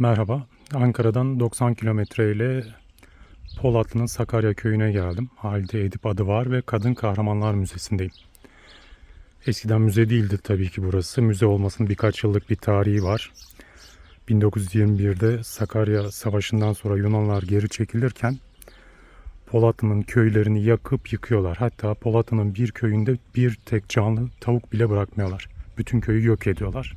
Merhaba. Ankara'dan 90 kilometre ile Polatlı'nın Sakarya köyüne geldim. Halide Edip adı var ve Kadın Kahramanlar Müzesi'ndeyim. Eskiden müze değildi tabii ki burası. Müze olmasının birkaç yıllık bir tarihi var. 1921'de Sakarya Savaşı'ndan sonra Yunanlar geri çekilirken Polatlı'nın köylerini yakıp yıkıyorlar. Hatta Polatlı'nın bir köyünde bir tek canlı tavuk bile bırakmıyorlar. Bütün köyü yok ediyorlar.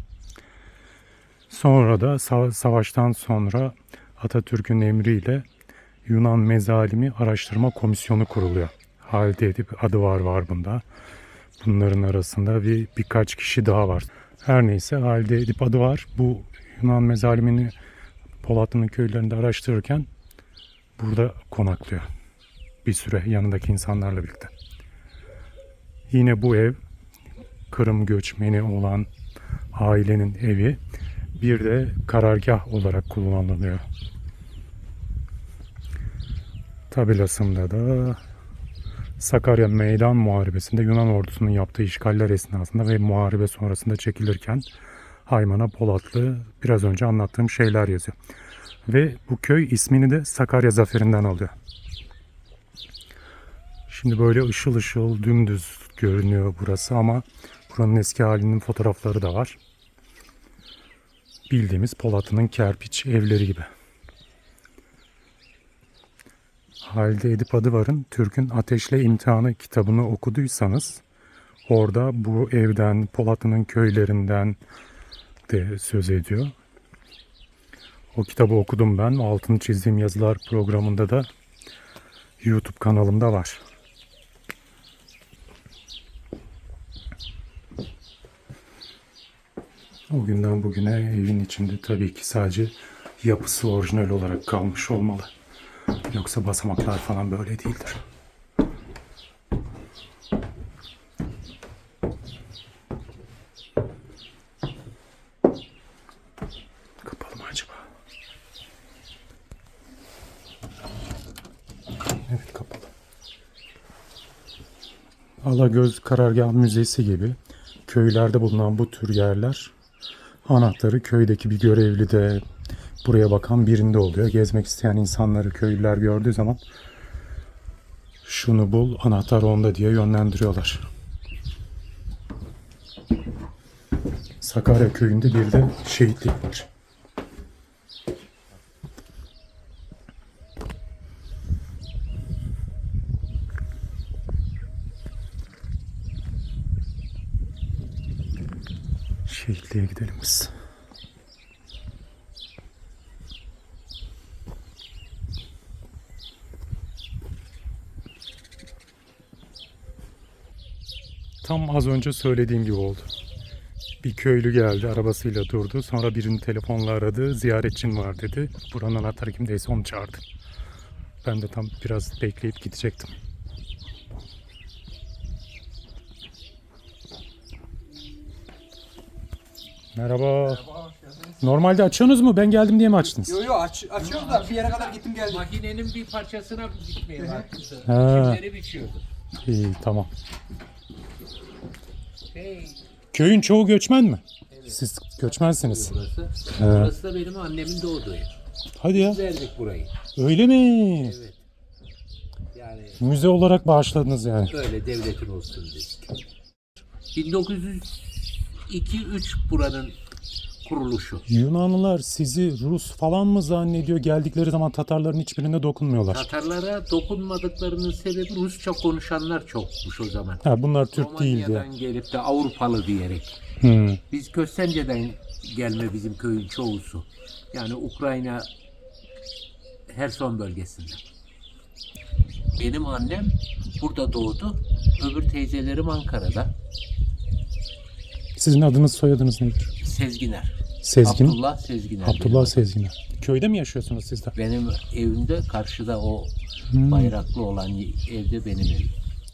Sonra da sa- savaştan sonra Atatürk'ün emriyle Yunan Mezalimi Araştırma Komisyonu kuruluyor. Halide Edip adı var var bunda. Bunların arasında bir birkaç kişi daha var. Her neyse Halide Edip adı var. Bu Yunan mezalimini Polatlı'nın köylerinde araştırırken burada konaklıyor. Bir süre yanındaki insanlarla birlikte. Yine bu ev Kırım göçmeni olan ailenin evi bir de karargah olarak kullanılıyor. Tabelasında da Sakarya Meydan Muharebesi'nde Yunan ordusunun yaptığı işgaller esnasında ve muharebe sonrasında çekilirken Haymana Polatlı biraz önce anlattığım şeyler yazıyor. Ve bu köy ismini de Sakarya Zaferi'nden alıyor. Şimdi böyle ışıl ışıl dümdüz görünüyor burası ama buranın eski halinin fotoğrafları da var bildiğimiz Polatlı'nın kerpiç evleri gibi. Halide Edip Adıvar'ın Türk'ün Ateşle İmtihanı kitabını okuduysanız orada bu evden, Polatlı'nın köylerinden de söz ediyor. O kitabı okudum ben. Altını çizdiğim yazılar programında da YouTube kanalımda var. O günden bugüne evin içinde tabii ki sadece yapısı orijinal olarak kalmış olmalı. Yoksa basamaklar falan böyle değildir. Kapalı mı acaba? Evet kapalı. Alagöz Karargah Müzesi gibi köylerde bulunan bu tür yerler anahtarı köydeki bir görevli de buraya bakan birinde oluyor. Gezmek isteyen insanları köylüler gördüğü zaman şunu bul anahtar onda diye yönlendiriyorlar. Sakarya köyünde bir de şehitlik var. Şehitliğe gidelim biz. Tam az önce söylediğim gibi oldu. Bir köylü geldi arabasıyla durdu. Sonra birini telefonla aradı. Ziyaretçin var dedi. Buranın anahtarı kimdeyse onu çağırdı. Ben de tam biraz bekleyip gidecektim. Merhaba. Merhaba. Normalde açıyorsunuz mu? Ben geldim diye mi açtınız? Yok yok aç, açıyoruz da bir yere kadar gittim geldim. Makinenin bir parçasına gitmeye başladı. Kimleri biçiyordu. İyi tamam. Hey, Köyün çoğu göçmen mi? Siz göçmensiniz. burası. Burası da benim annemin doğduğu ev. Hadi ya. Biz verdik burayı. Öyle mi? Evet. Yani Müze olarak bağışladınız yani. böyle devletin olsun diye. 1900 2-3 buranın kuruluşu. Yunanlılar sizi Rus falan mı zannediyor? Geldikleri zaman Tatarların hiçbirine dokunmuyorlar. Tatarlara dokunmadıklarının sebebi Rusça konuşanlar çokmuş o zaman. Ha, bunlar Türk Romanya'dan değildi. Romanya'dan gelip de Avrupalı diyerek. Hmm. Biz Köstence'den gelme bizim köyün çoğusu. Yani Ukrayna Herson bölgesinde. Benim annem burada doğdu. Öbür teyzelerim Ankara'da. Sizin adınız soyadınız nedir? Sezginer. Sezgin. Abdullah Sezginer. Abdullah. Sezginer. Köyde mi yaşıyorsunuz siz de? Benim evimde karşıda o Hmm. bayraklı olan evde benim evim.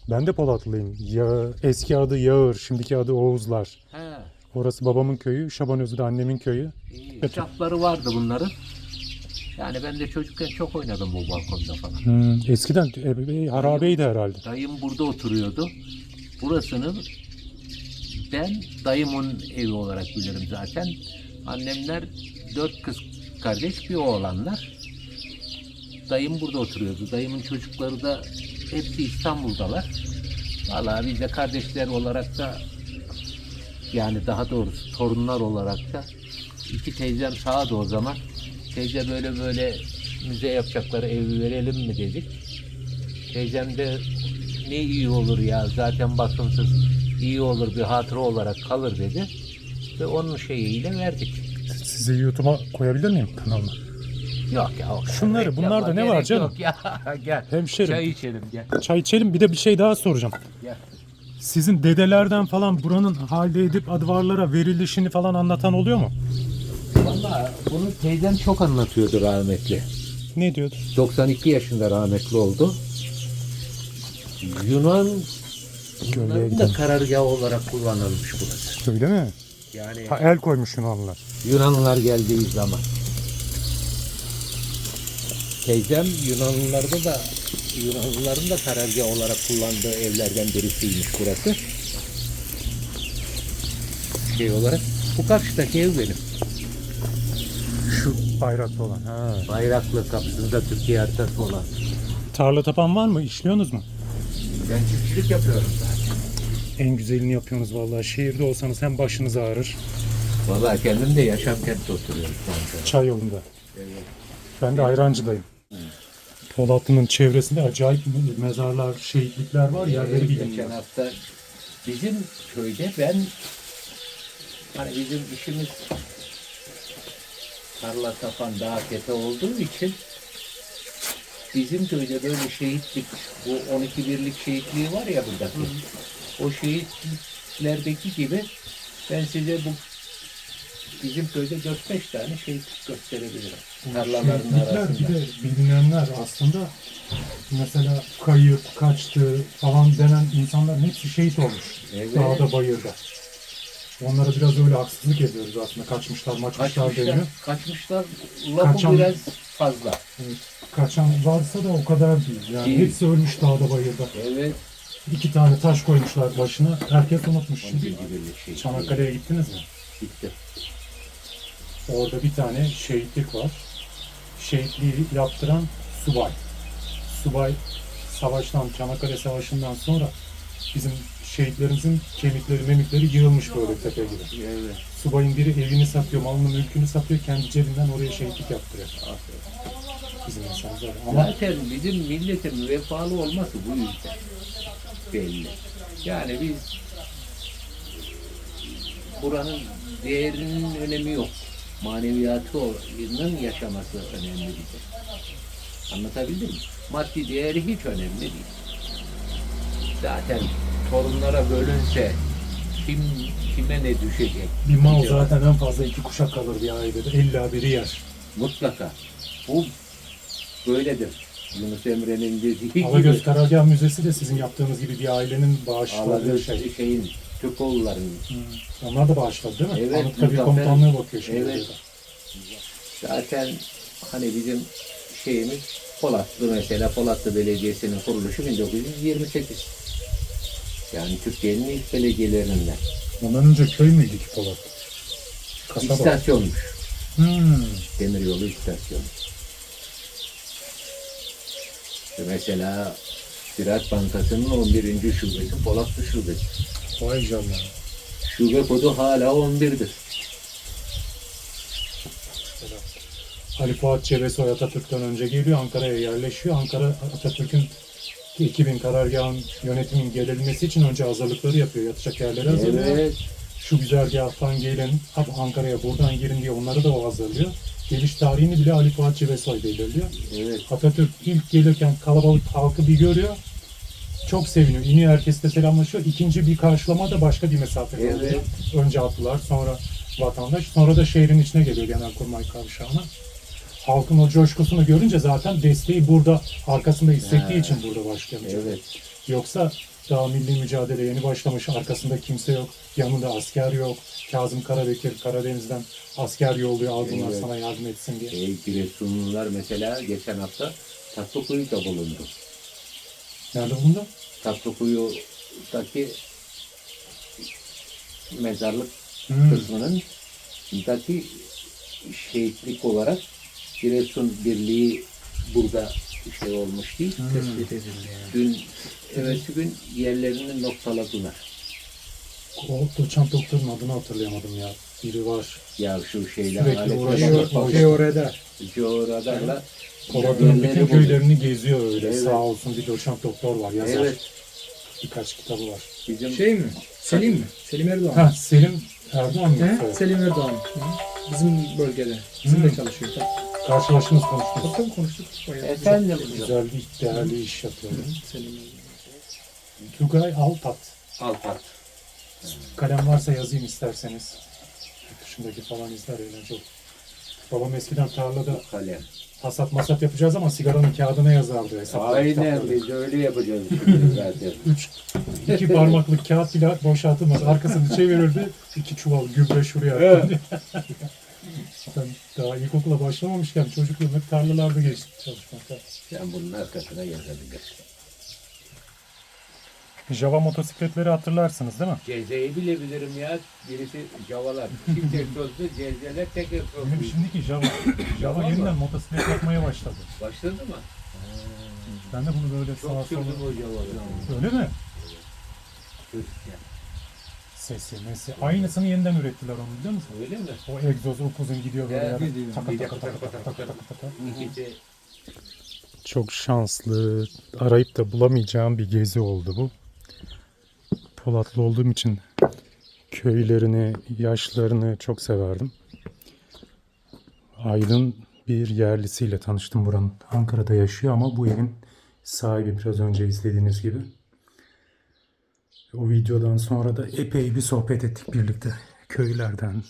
Ben de Polatlıyım. Ya, eski adı Yağır, şimdiki adı Oğuzlar. He, Orası babamın köyü, Şabanözü de annemin köyü. iyi. Şafları vardı bunların. Yani ben de çocukken çok oynadım bu balkonda falan. Hmm, eskiden e, e, harabeydi herhalde. Dayım burada oturuyordu. Burasını ben dayımın evi olarak bilirim zaten. Annemler dört kız kardeş bir oğlanlar. Dayım burada oturuyordu. Dayımın çocukları da hepsi İstanbul'dalar. Vallahi biz de kardeşler olarak da yani daha doğrusu torunlar olarak da iki teyzem sağdı o zaman. Teyze böyle böyle müze yapacakları evi verelim mi dedik. Teyzem de ne iyi olur ya zaten bakımsız iyi olur bir hatıra olarak kalır dedi. Ve onun şeyiyle verdik. Sizi YouTube'a koyabilir miyim kanalıma? Yok ya. o kadar Şunları, reklam bunlarda ne var gerek canım? Yok ya gel. Hemşerim. Çay içelim gel. Çay içelim bir de bir şey daha soracağım. Gel. Sizin dedelerden falan buranın halde edip advarlara verilişini falan anlatan oluyor mu? Vallahi bunu teyzem çok anlatıyordu rahmetli. Ne diyordu? 92 yaşında rahmetli oldu. Yunan Gidelim. da karargahı olarak kullanılmış burası. Öyle mi? Yani Ha, el koymuş Yunanlılar. Yunanlılar geldiği zaman. Teyzem Yunanlılarda da Yunanlıların da karargah olarak kullandığı evlerden birisiymiş burası. Şey olarak bu karşıdaki ev benim. Şu bayraklı olan. Ha. Bayraklı kapısında Türkiye haritası olan. Tarla tapan var mı? İşliyorsunuz mu? Ben çiftçilik yapıyorum zaten. En güzelini yapıyorsunuz vallahi. Şehirde olsanız hem başınız ağrır. Vallahi kendim de yaşam kentte oturuyorum. Çay yolunda. Ben de ayrancıdayım. Polatlı'nın çevresinde acayip mezarlar, şehitlikler var. Yerleri bilinmiyor. geçen hafta bizim köyde ben hani bizim işimiz tarla tapan dağ tepe olduğu için bizim köyde böyle şehitlik bu 12 birlik şehitliği var ya buradaki. O şehitliklerdeki gibi ben size bu bizim köyde 4-5 tane şehitlik gösterebilirim. Tarlaların arasında. bir de bilinenler aslında mesela kayıp, kaçtı falan denen insanların hepsi şehit olmuş. Evet. Dağda, bayırda. Onlara biraz öyle haksızlık ediyoruz aslında. Kaçmışlar, maçmışlar Kaçmışlar, deniyor. kaçmışlar. Lafı Kaçan- biraz fazla. Kaçan varsa da o kadar değil. Yani Değil. hepsi ölmüş dağda, bayırda. Evet. İki tane taş koymuşlar başına. Herkes unutmuş. Şimdi şey. Çanakkale'ye gittiniz mi? Gitti. Orada bir tane şehitlik var. Şehitliği yaptıran subay. Subay savaştan, Çanakkale Savaşı'ndan sonra bizim şehitlerimizin kemikleri, memikleri yığılmış böyle tepe gibi. Evet. Subayın biri evini satıyor, malını, mülkünü satıyor, kendi cebinden oraya şehitlik yaptırıyor. Bizim insanımız öyle. Ama Zaten bizim milletin vefalı olması bu yüzden belli. Yani biz buranın değerinin önemi yok. Maneviyatının yaşaması önemli bize. Anlatabildim mi? Maddi değeri hiç önemli değil. Zaten torunlara bölünse kim kime ne düşecek? bir mal Cevap. zaten en fazla iki kuşak kalır bir ailede. İlla biri yer. Mutlaka. Bu böyledir. Yunus Emre'nin dediği gibi. Alagöz Karargah Müzesi de sizin yaptığınız gibi bir ailenin bağışladığı Alagöz şey. şeyin, Türkoğulların. Onlar da bağışladı değil mi? Evet, Anıtkabir Muzaffer- Komutanlığı bakıyor şimdi. Evet. Zaten hani bizim şeyimiz Polatlı mesela Polatlı Belediyesi'nin kuruluşu 1928. Yani Türkiye'nin ilk belediyelerinden. Ondan önce köy müydü ki Polat? Kasaba. İstasyonmuş. Hmm. Demiryolu istasyonu. İşte mesela Ziraat Bankası'nın 11. şubesi Polatlı Şubesi. Vay canına. Şube kodu hala 11'dir. Ali Fuat Cebesoy Atatürk'ten önce geliyor Ankara'ya yerleşiyor. Ankara Atatürk'ün 2000 karargahın yönetimin gelebilmesi için önce hazırlıkları yapıyor. Yatacak yerleri hazırlıyor. Evet. Şu güzergahtan gelin, Ankara'ya buradan girin diye onları da o hazırlıyor. Geliş tarihini bile Ali Fuat Cebesoy belirliyor. Evet. Atatürk ilk gelirken kalabalık halkı bir görüyor. Çok seviniyor. İniyor herkesle selamlaşıyor. İkinci bir karşılama da başka bir mesafe Evet. oluyor. Önce atlılar, sonra vatandaş, sonra da şehrin içine geliyor Genelkurmay Kavşağı'na. Halkın o coşkusunu görünce zaten desteği burada arkasında hissettiği için burada başlıyor. Evet. Yoksa daha milli mücadele yeni başlamış, arkasında kimse yok, yanında asker yok. Kazım Karabekir Karadeniz'den asker yolluyor, al bunlar Evet. sana yardım etsin diye. Şey, Giresunlular mesela geçen hafta Tatlıkuyu'da bulundu. Nerede bunda? Tatlıkuyu'daki mezarlık Hmm. kısmının daki şehitlik olarak Giresun Birliği burada şey olmuş değil. Tespit edildi yani. Dün, evvelsi gün yerlerini noktaladılar. O doçent doktorun adını hatırlayamadım ya. Biri var. Ya şu şeyler Sürekli uğraşıyor. Georeda. Georadarla Polatlı'nın bütün köylerini geziyor öyle. Evet. Sağ olsun bir doçent doktor var. Yazar. Evet. Birkaç kitabı var. Bizim Şey mi? Selim mi? Selim Erdoğan. Ha Selim Erdoğan mı? Selim Erdoğan. Hı. Bizim bölgede. Bizim de çalışıyor. Tabii Karşılaştınız konuştunuz. tabii konuştuk. Efendim? Güzel bir değerli iş yapıyor. Selim Erdoğan. Tugay Altat. Alpat. Kalem varsa yazayım isterseniz. Yurt dışındaki falan izler eğlence olur. Babam eskiden tarlada Kalem. hasat masat yapacağız ama sigaranın kağıdına yazardı hesapları. Aynen kitapları. biz öyle yapacağız şimdi zaten. Üç, iki parmaklık kağıt bile boşaltılmaz. Arkasını çevirirdi. iki çuval gübre şuraya attı. ben daha ilkokula başlamamışken çocukluğum hep tarlalarda geçti çalışmakta. Sen bunun arkasına yazabilirsin. Java motosikletleri hatırlarsınız değil mi? Cezeyi bile bilirim ya. Birisi Javalar. Çift egzozlu cezeler tek Benim egzozlu. şimdiki Java. Java Java yeniden mı? motosiklet yapmaya başladı. Başladı mı? Ben de bunu böyle sağa Çok sola... sürdüm o Javaları. Öyle mi? Çocukken. Sesi, mesi. Aynısını yeniden ürettiler onu biliyor musun? Öyle mi? O egzoz upuzun gidiyor böyle. Evet, yere. biliyorum. Taka Bir de taka taka taka taka taka taka. İkisi Çok şanslı, arayıp da bulamayacağım bir gezi oldu bu. Polatlı olduğum için köylerini, yaşlarını çok severdim. Aydın bir yerlisiyle tanıştım buranın. Ankara'da yaşıyor ama bu evin sahibi biraz önce izlediğiniz gibi. O videodan sonra da epey bir sohbet ettik birlikte. Köylerden,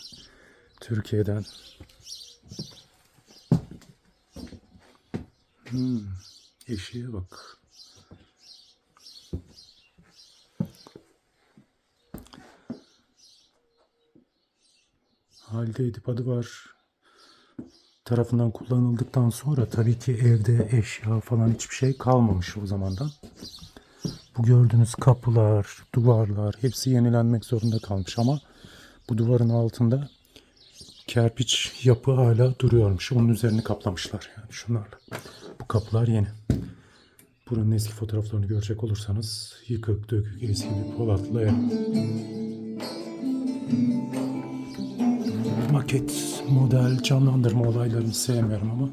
Türkiye'den. Hmm, eşeğe bak. Halide Edip adı var. Tarafından kullanıldıktan sonra tabii ki evde eşya falan hiçbir şey kalmamış o zamandan. Bu gördüğünüz kapılar, duvarlar hepsi yenilenmek zorunda kalmış ama bu duvarın altında kerpiç yapı hala duruyormuş. Onun üzerini kaplamışlar yani şunlarla. Bu kapılar yeni. Buranın eski fotoğraflarını görecek olursanız yıkık dökük eski bir Polatlı ev. Maket, model, canlandırma olaylarını sevmiyorum ama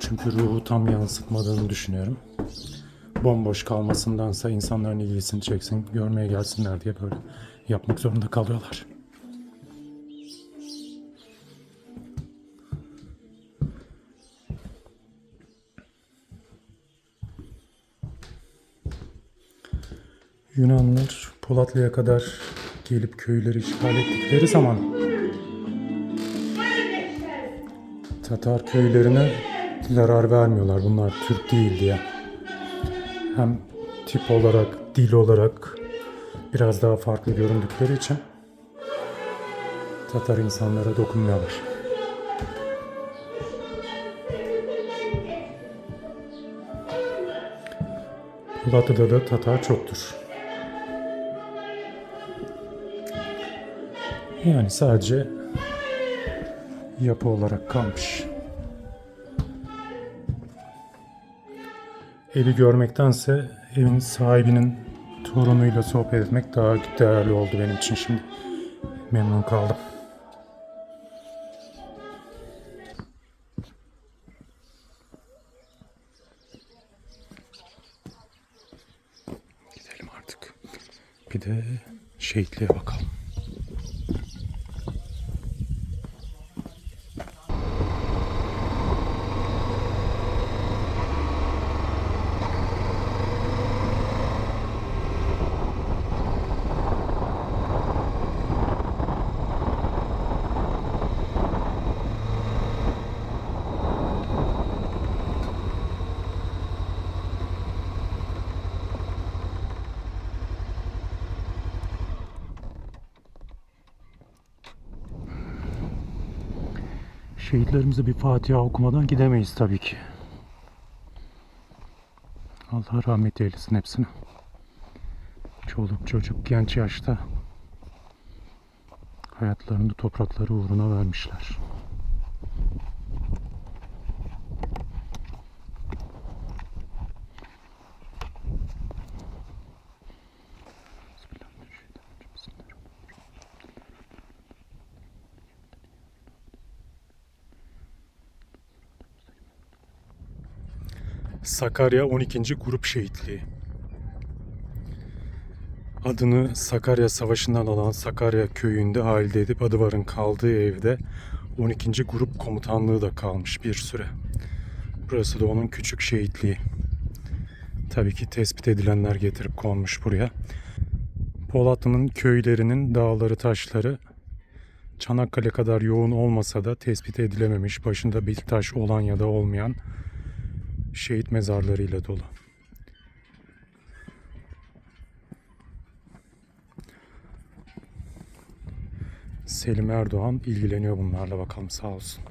çünkü ruhu tam yansıtmadığını düşünüyorum. Bomboş kalmasındansa insanların ilgisini çeksin, görmeye gelsinler diye böyle yapmak zorunda kalıyorlar. Yunanlılar Polatlı'ya kadar gelip köyleri işgal ettikleri zaman Tatar köylerine zarar vermiyorlar. Bunlar Türk değil diye. Hem tip olarak, dil olarak biraz daha farklı göründükleri için Tatar insanlara dokunmuyorlar. Batı'da da Tatar çoktur. Yani sadece yapı olarak kalmış. Evi görmektense evin sahibinin torunuyla sohbet etmek daha değerli oldu benim için şimdi. Memnun kaldım. Gidelim artık. Bir de şehitliğe bakalım. Şehitlerimize bir Fatiha okumadan gidemeyiz tabii ki. Allah rahmet eylesin hepsine. Çoluk çocuk genç yaşta hayatlarını toprakları uğruna vermişler. Sakarya 12. Grup Şehitliği. Adını Sakarya Savaşı'ndan alan Sakarya köyünde Halide Edip Adıvar'ın kaldığı evde 12. Grup Komutanlığı da kalmış bir süre. Burası da onun küçük şehitliği. Tabii ki tespit edilenler getirip konmuş buraya. Polatlı'nın köylerinin dağları taşları Çanakkale kadar yoğun olmasa da tespit edilememiş, başında bir taş olan ya da olmayan şehit mezarlarıyla dolu. Selim Erdoğan ilgileniyor bunlarla bakalım sağ olsun.